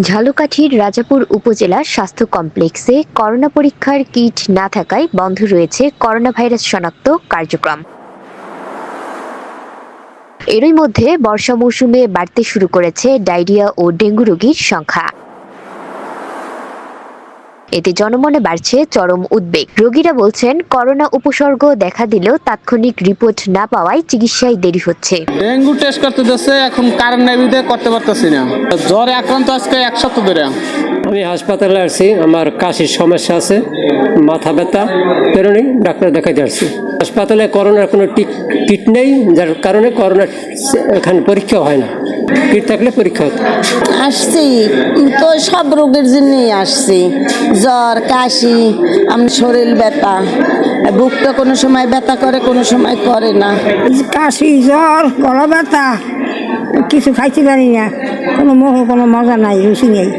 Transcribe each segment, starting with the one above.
ঝালকাঠির রাজাপুর উপজেলা স্বাস্থ্য কমপ্লেক্সে করোনা পরীক্ষার কিট না থাকায় বন্ধ রয়েছে করোনা ভাইরাস শনাক্ত কার্যক্রম। এরই মধ্যে বর্ষা মৌসুমে বাড়তে শুরু করেছে ডায়রিয়া ও ডেঙ্গু রোগীর সংখ্যা। এতে জনমনে বাড়ছে চরম উদ্বেগ। রোগীরা বলছেন করোনা উপসর্গ দেখা দিলেও তাৎক্ষণিক রিপোর্ট না পাওয়ায় চিকিৎসায় দেরি হচ্ছে। ডেঙ্গু টেস্ট করতে যাচ্ছে এখন কারেন্ট নাই করতে পারতেছি না। জ্বরে আক্রান্ত আজকে এক সপ্তাহ ধরে। আমি হাসপাতালে আসছি আমার কাশির সমস্যা আছে মাথা ব্যথা বেরোনি ডাক্তার দেখাতে আসছি। হাসপাতালে করোনার কোনো টিক কিট নেই যার কারণে করোনা এখানে পরীক্ষা হয় না। কিট থাকলে পরীক্ষা হতো। আসছি। তো সব রোগের জন্যই আসছি। জ্বর কাশি আমি শরীর ব্যথা। বুকটা কোনো সময় ব্যথা করে কোনো সময় করে না। কাশি জ্বর গলা ব্যথা কিছু খাইতে পারি না। কোনো মোহ কোনো মজা নাই রুচি নেই।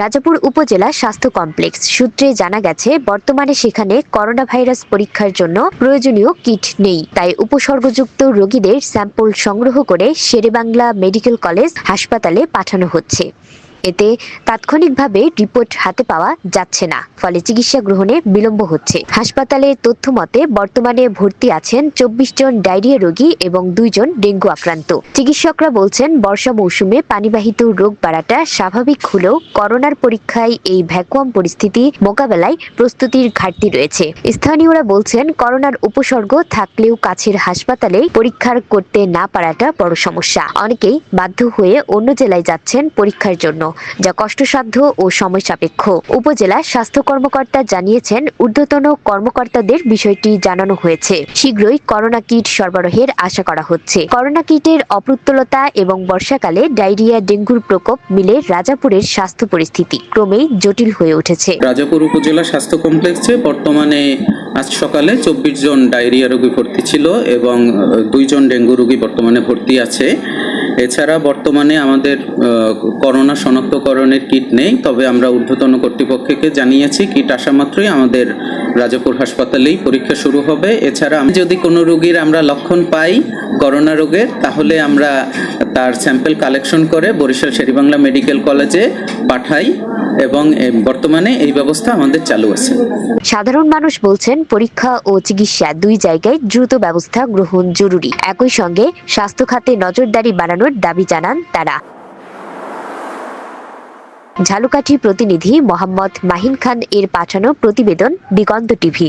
রাজাপুর উপজেলা স্বাস্থ্য কমপ্লেক্স। সূত্রে জানা গেছে, বর্তমানে সেখানে করোনা ভাইরাস পরীক্ষার জন্য প্রয়োজনীয় কিট নেই। তাই উপসর্গযুক্ত রোগীদের স্যাম্পল সংগ্রহ করে শেরেবাংলা মেডিকেল কলেজ হাসপাতালে পাঠানো হচ্ছে। এতে তাৎক্ষণিকভাবে রিপোর্ট হাতে পাওয়া যাচ্ছে না। ফলে চিকিৎসা গ্রহণে বিলম্ব হচ্ছে। হাসপাতালের তথ্য মতে, বর্তমানে ভর্তি আছেন চব্বিশ জন ডায়রিয়া রোগী এবং দুইজন ডেঙ্গু আক্রান্ত। চিকিৎসকরা বলছেন, বর্ষা মৌসুমে পানিবাহিত রোগ বাড়াটা স্বাভাবিক হলেও করোনার পরীক্ষায় এই ভ্যাকুয়াম পরিস্থিতি মোকাবেলায় প্রস্তুতির ঘাটতি রয়েছে। স্থানীয়রা বলছেন, করোনার উপসর্গ থাকলেও কাছের হাসপাতালে পরীক্ষার করতে না পারাটা বড় সমস্যা। অনেকেই বাধ্য হয়ে অন্য জেলায় যাচ্ছেন পরীক্ষার জন্য। যা কষ্টসাধ্য ও সময় সাপেক্ষ উপজেলা স্বাস্থ্য কর্মকর্তা জানিয়েছেন, ঊর্ধ্বতন কর্মকর্তাদের বিষয়টি জানানো হয়েছে। শীঘ্রই করোনা কিট সরবরাহের আশা করা হচ্ছে। করোনা কিটের অপ্রতুলতা এবং বর্ষাকালে ডায়রিয়া, ডেঙ্গুর প্রকোপ মিলে রাজাপুরের স্বাস্থ্য পরিস্থিতি ক্রমেই জটিল হয়ে উঠেছে। রাজাপুর উপজেলা স্বাস্থ্য কমপ্লেক্সে বর্তমানে আজ সকালে চব্বিশ জন ডায়রিয়া রোগী ভর্তি ছিল এবং দুইজন ডেঙ্গু রোগী বর্তমানে ভর্তি আছে। এছাড়া বর্তমানে আমাদের করোনা শনাক্তকরণের কিট নেই, তবে আমরা ঊর্ধ্বতন কর্তৃপক্ষকে জানিয়েছি, কিট আসা মাত্রই আমাদের রাজাপুর হাসপাতালেই পরীক্ষা শুরু হবে। এছাড়া আমি যদি কোনো রোগীর আমরা লক্ষণ পাই, করোনা রোগের, তাহলে আমরা তার স্যাম্পেল কালেকশন করে বরিশাল শেরিবাংলা মেডিকেল কলেজে পাঠাই এবং বর্তমানে এই ব্যবস্থা আমাদের চালু আছে। সাধারণ মানুষ বলছেন পরীক্ষা ও চিকিৎসা দুই জায়গায় দ্রুত ব্যবস্থা গ্রহণ জরুরি। একই সঙ্গে স্বাস্থ্য খাতে নজরদারি বাড়ানোর দাবি জানান তারা। ঝালুকাঠি প্রতিনিধি মোহাম্মদ মাহিন খান এর পাঠানো প্রতিবেদন দিগন্ত টিভি।